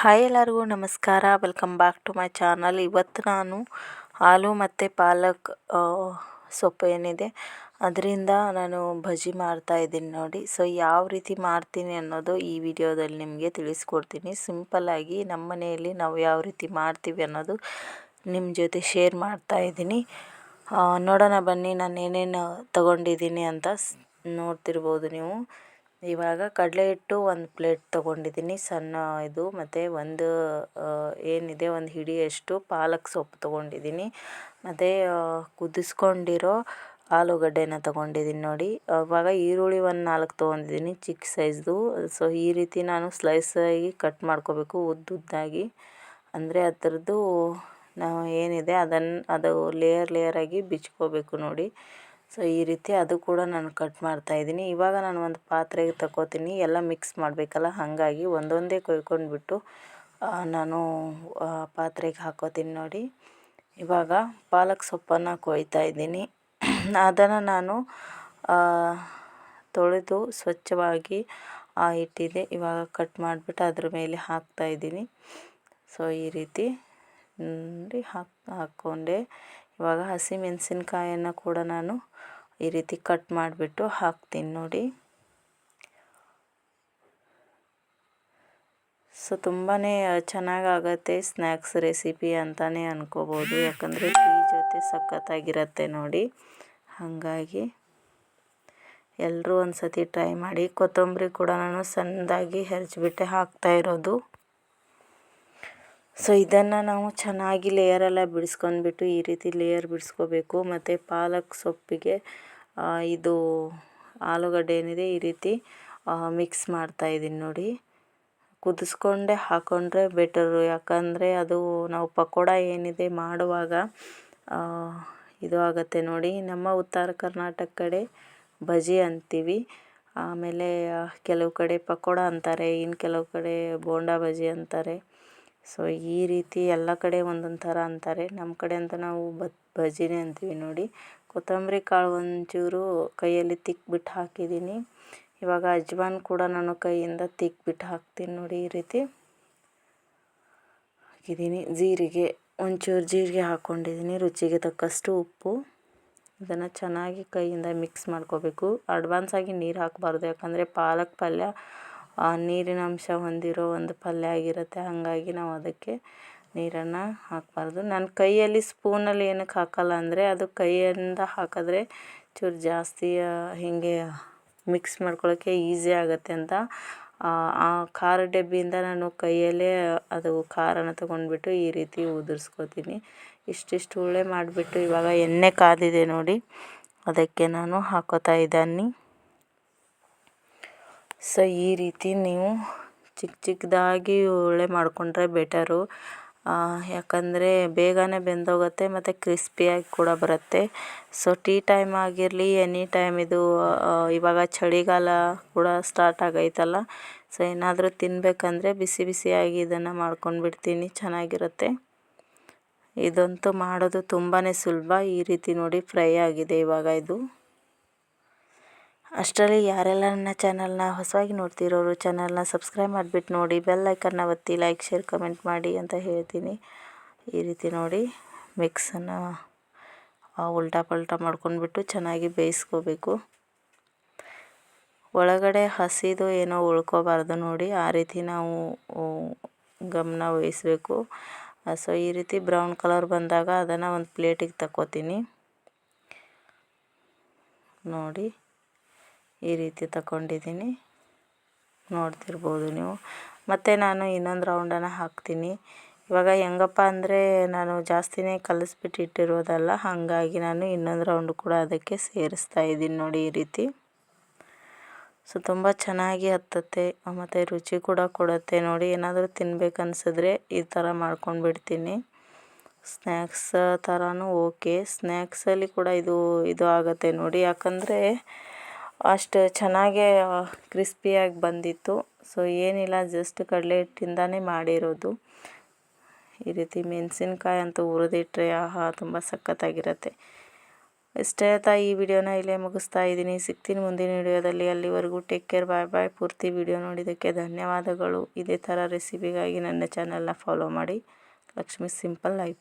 Hi ಎಲ್ಲರಿಗೂ ನಮಸ್ಕಾರ. Welcome back to my channel ಇವತ್ತು ನಾನು ಹಾಲು ಮತ್ತು ಪಾಲಕ್ ಸೊಪ್ಪು ಏನಿದೆ ಅದರಿಂದ ನಾನು ಬಜ್ಜಿ ಮಾಡ್ತಾಯಿದ್ದೀನಿ ನೋಡಿ. ಸೊ ಯಾವ ರೀತಿ ಮಾಡ್ತೀನಿ ಅನ್ನೋದು ಈ ವಿಡಿಯೋದಲ್ಲಿ ನಿಮಗೆ ತಿಳಿಸ್ಕೊಡ್ತೀನಿ. ಸಿಂಪಲ್ಲಾಗಿ ನಮ್ಮ ಮನೆಯಲ್ಲಿ ನಾವು ಯಾವ ರೀತಿ ಮಾಡ್ತೀವಿ ಅನ್ನೋದು ನಿಮ್ಮ ಜೊತೆ ಶೇರ್ ಮಾಡ್ತಾ ಇದ್ದೀನಿ. ನೋಡೋಣ ಬನ್ನಿ ನಾನು ಏನೇನು ತಗೊಂಡಿದ್ದೀನಿ ಅಂತ. ನೋಡ್ತಿರ್ಬೋದು ನೀವು. ಇವಾಗ ಕಡಲೆ ಹಿಟ್ಟು ಒಂದು ಪ್ಲೇಟ್ ತೊಗೊಂಡಿದ್ದೀನಿ. ಸಣ್ಣ ಇದು, ಮತ್ತು ಒಂದು ಏನಿದೆ, ಒಂದು ಹಿಡಿಯಷ್ಟು ಪಾಲಕ್ ಸೊಪ್ಪು ತೊಗೊಂಡಿದ್ದೀನಿ. ಮತ್ತು ಕುದಿಸ್ಕೊಂಡಿರೋ ಆಲೂಗಡ್ಡೆನ ತೊಗೊಂಡಿದ್ದೀನಿ ನೋಡಿ. ಅವಾಗ ಈರುಳ್ಳಿ ಒಂದು ನಾಲ್ಕು ತೊಗೊಂಡಿದ್ದೀನಿ ಚಿಕ್ಕ ಸೈಜ್ದು. ಸೊ ಈ ರೀತಿ ನಾನು ಸ್ಲೈಸಾಗಿ ಕಟ್ ಮಾಡ್ಕೋಬೇಕು, ಉದ್ದುದ್ದಾಗಿ. ಅಂದರೆ ಅದರದ್ದು, ನಾವು ಏನಿದೆ ಅದನ್ನು ಅದು ಲೇಯರ್ ಲೇಯರಾಗಿ ಬಿಚ್ಕೋಬೇಕು ನೋಡಿ. ಸೊ, ಈ ರೀತಿ ಅದು ಕೂಡ ನಾನು ಕಟ್ ಮಾಡ್ತಾಯಿದ್ದೀನಿ ಇವಾಗ ನಾನು ಒಂದು ಪಾತ್ರೆಗೆ ತಗೋತೀನಿ ಎಲ್ಲ ಮಿಕ್ಸ್ ಮಾಡಬೇಕಲ್ಲ? ಹಾಗಾಗಿ ಒಂದೊಂದೇ ಕೊಯ್ಕೊಂಡ್ಬಿಟ್ಟು ನಾನು ಪಾತ್ರೆಗೆ ಹಾಕೋತೀನಿ ನೋಡಿ. ಇವಾಗ ಪಾಲಕ್ ಸೊಪ್ಪನ್ನು ಕೊಯ್ತಾ ಇದ್ದೀನಿ. ಅದನ್ನು ನಾನು ತೊಳೆದು ಸ್ವಚ್ಛವಾಗಿ ಇಟ್ಟಿದೆ. ಇವಾಗ ಕಟ್ ಮಾಡಿಬಿಟ್ಟು ಅದ್ರ ಮೇಲೆ ಹಾಕ್ತಾ ಇದ್ದೀನಿ. ಸೊ, ಈ ರೀತಿ ನೋಡಿ, ಹಾಕಿ, ಹಾಕ್ಕೊಂಡೆ. ಇವಾಗ ಹಸಿಮೆಣಸಿನ್ಕಾಯನ್ನು ಕೂಡ ನಾನು ಈ ರೀತಿ ಕಟ್ ಮಾಡಿಬಿಟ್ಟು ಹಾಕ್ತೀನಿ ನೋಡಿ. ಸೊ ತುಂಬಾ ಚೆನ್ನಾಗಾಗತ್ತೆ ಸ್ನ್ಯಾಕ್ಸ್ ರೆಸಿಪಿ ಅಂತಲೇ ಅನ್ಕೋಬೋದು. ಯಾಕಂದರೆ ಟೀ ಜೊತೆ ಸಖತ್ತಾಗಿರತ್ತೆ ನೋಡಿ. ಹಾಗಾಗಿ ಎಲ್ಲರೂ ಒಂದು ಸತಿ ಟ್ರೈ ಮಾಡಿ. ಕೊತ್ತಂಬರಿ ಕೂಡ ನಾನು ಸಣ್ಣದಾಗಿ ಹೆರ್ಚ್ಬಿಟ್ಟೆ ಹಾಕ್ತಾ ಇರೋದು. ಸೊ ಇದನ್ನು ನಾವು ಚೆನ್ನಾಗಿ ಲೇಯರೆಲ್ಲ ಬಿಡಿಸ್ಕೊಂಡ್ಬಿಟ್ಟು ಈ ರೀತಿ ಲೇಯರ್ ಬಿಡಿಸ್ಕೋಬೇಕು. ಮತ್ತು ಪಾಲಕ್ ಸೊಪ್ಪಿಗೆ ಇದು ಆಲೂಗಡ್ಡೆ ಏನಿದೆ ಈ ರೀತಿ ಮಿಕ್ಸ್ ಮಾಡ್ತಾ ಇದ್ದೀನಿ ನೋಡಿ. ಕುದಿಸ್ಕೊಂಡೆ ಹಾಕ್ಕೊಂಡ್ರೆ ಬೆಟರು ಯಾಕಂದರೆ ಅದು ನಾವು ಪಕೋಡ ಏನಿದೆ ಮಾಡುವಾಗ ಇದು ಆಗುತ್ತೆ ನೋಡಿ. ನಮ್ಮ ಉತ್ತರ ಕರ್ನಾಟಕ ಕಡೆ ಬಜಿ ಅಂತೀವಿ. ಆಮೇಲೆ ಕೆಲವು ಕಡೆ ಪಕೋಡ ಅಂತಾರೆ. ಇನ್ನು ಕೆಲವು ಕಡೆ ಬೋಂಡಾ ಬಜಿ ಅಂತಾರೆ. ಸೊ ಈ ರೀತಿ ಎಲ್ಲ ಕಡೆ ಒಂದೊಂದು ಥರ ಅಂತಾರೆ. ನಮ್ಮ ಕಡೆ ಅಂತ ನಾವು ಬತ್ ಬಜ್ಜಿನೆ ಅಂತೀವಿ ನೋಡಿ. ಕೊತ್ತಂಬರಿ ಕಾಳು ಒಂಚೂರು ಕೈಯಲ್ಲಿ ತಿಕ್ಬಿಟ್ಟು ಹಾಕಿದ್ದೀನಿ. ಇವಾಗ ಅಜ್ವಾನ್ ಕೂಡ ನಾನು ಕೈಯಿಂದ ತಿಕ್ಬಿಟ್ಟು ಹಾಕ್ತೀನಿ ನೋಡಿ ಈ ರೀತಿ. ಹಾಕಿದ್ದೀನಿ. ಜೀರಿಗೆ, ಒಂಚೂರು ಜೀರಿಗೆ ಹಾಕ್ಕೊಂಡಿದ್ದೀನಿ ರುಚಿಗೆ ತಕ್ಕಷ್ಟು ಉಪ್ಪು. ಇದನ್ನು ಚೆನ್ನಾಗಿ ಕೈಯಿಂದ ಮಿಕ್ಸ್ ಮಾಡ್ಕೋಬೇಕು. ಅಡ್ವಾನ್ಸಾಗಿ ನೀರು ಹಾಕಬಾರ್ದು, ಯಾಕಂದರೆ ಪಾಲಕ್ ಪಲ್ಯ ನೀರಿನ ಅಂಶ ಹೊಂದಿರೋ ಒಂದು ಪಲ್ಯ ಆಗಿರುತ್ತೆ, ಹಾಗಾಗಿ ನಾವು ಅದಕ್ಕೆ ನೀರನ್ನು ಹಾಕಬಾರ್ದು. ನಾನು ಕೈಯಲ್ಲಿ ಸ್ಪೂನಲ್ಲಿ ಏನಕ್ಕೆ ಹಾಕಲ್ಲ ಅಂದರೆ, ಅದು ಕೈಯಿಂದ ಹಾಕಿದ್ರೆ ಚೂರು ಜಾಸ್ತಿ ಹೀಗೆ ಮಿಕ್ಸ್ ಮಾಡ್ಕೊಳ್ಳೋಕ್ಕೆ ಈಸಿ ಆಗುತ್ತೆ ಅಂತ. ಆ ಖಾರ ಡಬ್ಬಿಯಿಂದ ನಾನು ಕೈಯಲ್ಲೇ ಅದು ಖಾರನ ತೊಗೊಂಡ್ಬಿಟ್ಟು ಈ ರೀತಿ ಉದುರಿಸ್ಕೋತೀನಿ. ಇಷ್ಟಿಷ್ಟು ಉಳ್ಳೆ ಮಾಡಿಬಿಟ್ಟು ಇವಾಗ ಎಣ್ಣೆ ಕಾದಿದೆ ನೋಡಿ, ಅದಕ್ಕೆ ನಾನು ಹಾಕೋತಾ ಇದ್ದೀನಿ. ಸೊ ಈ ರೀತಿ ನೀವು ಚಿಕ್ಕ ಚಿಕ್ಕದಾಗಿ ಒಳ್ಳೆ ಮಾಡಿಕೊಂಡ್ರೆ ಬೆಟರು ಯಾಕಂದರೆ ಬೇಗನೆ ಬೆಂದೋಗುತ್ತೆ ಮತ್ತು ಕ್ರಿಸ್ಪಿಯಾಗಿ ಕೂಡ ಬರುತ್ತೆ. ಸೊ ಟೀ ಟೈಮ್ ಆಗಿರಲಿ ಎನಿ ಟೈಮ್ ಇದು ಇವಾಗ ಚಳಿಗಾಲ ಕೂಡ ಸ್ಟಾರ್ಟ್ ಆಗೈತಲ್ಲ. ಸೊ ಏನಾದರೂ ತಿನ್ನಬೇಕಂದ್ರೆ ಬಿಸಿ ಬಿಸಿಯಾಗಿ ಇದನ್ನು ಮಾಡ್ಕೊಂಡು ಬಿಡ್ತೀನಿ ಚೆನ್ನಾಗಿರುತ್ತೆ. ಇದಂತೂ ಮಾಡೋದು ತುಂಬಾ ಸುಲಭ. ಈ ರೀತಿ ನೋಡಿ ಫ್ರೈ ಆಗಿದೆ ಇವಾಗ ಇದು. ಅಷ್ಟರಲ್ಲಿ ಯಾರೆಲ್ಲ ನನ್ನ ಚಾನಲ್ನ ಹೊಸದಾಗಿ ನೋಡ್ತಿರೋರು, ಚಾನಲ್ನ ಸಬ್ಸ್ಕ್ರೈಬ್ ಮಾಡಿಬಿಟ್ಟು ನೋಡಿ, ಬೆಲ್ ಐಕನ್ನ ಒತ್ತಿ ಲೈಕ್, ಶೇರ್, ಕಮೆಂಟ್ ಮಾಡಿ ಅಂತ ಹೇಳ್ತೀನಿ. ಈ ರೀತಿ ನೋಡಿ, ಮಿಕ್ಸನ್ನು ಉಲ್ಟಾ ಪಲ್ಟಾ ಮಾಡ್ಕೊಂಡ್ಬಿಟ್ಟು ಚೆನ್ನಾಗಿ ಬೇಯಿಸ್ಕೋಬೇಕು. ಒಳಗಡೆ ಹಸಿದು ಏನೋ ಉಳ್ಕೋಬಾರ್ದು ನೋಡಿ, ಆ ರೀತಿ ನಾವು ಗಮನ ವಹಿಸಬೇಕು. ಸೊ, ಈ ರೀತಿ ಬ್ರೌನ್ ಕಲರ್ ಬಂದಾಗ ಅದನ್ನು ಒಂದು ಪ್ಲೇಟಿಗೆ ತಗೋತೀನಿ ನೋಡಿ. ಈ ರೀತಿ ತಗೊಂಡಿದ್ದೀನಿ. ನೋಡ್ತಿರ್ಬೋದು ನೀವು. ಮತ್ತು ನಾನು ಇನ್ನೊಂದು ರೌಂಡನ್ನು ಹಾಕ್ತೀನಿ. ಇವಾಗ ಹೆಂಗಪ್ಪ ಅಂದರೆ ನಾನು ಜಾಸ್ತಿನೇ ಕಲಿಸ್ಬಿಟ್ಟು ಇಟ್ಟಿರೋದಲ್ಲ, ಹಾಗಾಗಿ ನಾನು ಇನ್ನೊಂದು ರೌಂಡ್ ಕೂಡ ಅದಕ್ಕೆ ಸೇರಿಸ್ತಾ ಇದ್ದೀನಿ ನೋಡಿ ಈ ರೀತಿ. ಸೊ, ತುಂಬ ಚೆನ್ನಾಗಿ ಹತ್ತತ್ತೆ, ಮತ್ತು ರುಚಿ ಕೂಡ ಕೊಡುತ್ತೆ ನೋಡಿ. ಏನಾದರೂ ತಿನ್ಬೇಕನ್ಸಿದ್ರೆ ಈ ಥರ ಮಾಡ್ಕೊಂಡು ಬಿಡ್ತೀನಿ ಸ್ನ್ಯಾಕ್ಸ್ ಥರನೂ ಓಕೆ ಸ್ನ್ಯಾಕ್ಸಲ್ಲಿ ಕೂಡ ಇದು ಇದು ಆಗುತ್ತೆ ನೋಡಿ. ಯಾಕಂದರೆ ಅಷ್ಟು ಚೆನ್ನಾಗೇ ಕ್ರಿಸ್ಪಿಯಾಗಿ ಬಂದಿತ್ತು. ಸೊ ಏನಿಲ್ಲ ಜಸ್ಟ್ ಕಡಲೆ ಹಿಟ್ಟಿಂದನೇ ಮಾಡಿರೋದು. ಈ ರೀತಿ ಮೆಣಸಿನ್ಕಾಯಿ ಅಂತೂ ಹುರಿದಿಟ್ರೆ, ಆಹಾ, ತುಂಬ ಸಖತ್ತಾಗಿರುತ್ತೆ. ಇಷ್ಟೇ ಆಯ್ತಾ ಈ ವಿಡಿಯೋನ ಇಲ್ಲೇ ಮುಗಿಸ್ತಾ ಇದ್ದೀನಿ. ಸಿಗ್ತೀನಿ ಮುಂದಿನ ವಿಡಿಯೋದಲ್ಲಿ. ಅಲ್ಲಿವರೆಗೂ ಟೇಕ್ ಕೇರ್ ಬಾಯ್ ಬಾಯ್ ಪೂರ್ತಿ ವಿಡಿಯೋ ನೋಡಿದ್ದಕ್ಕೆ ಧನ್ಯವಾದಗಳು. ಇದೇ ಥರ ರೆಸಿಪಿಗಾಗಿ ನನ್ನ ಚಾನಲ್ನ ಫಾಲೋ ಮಾಡಿ. Lakshmi simple life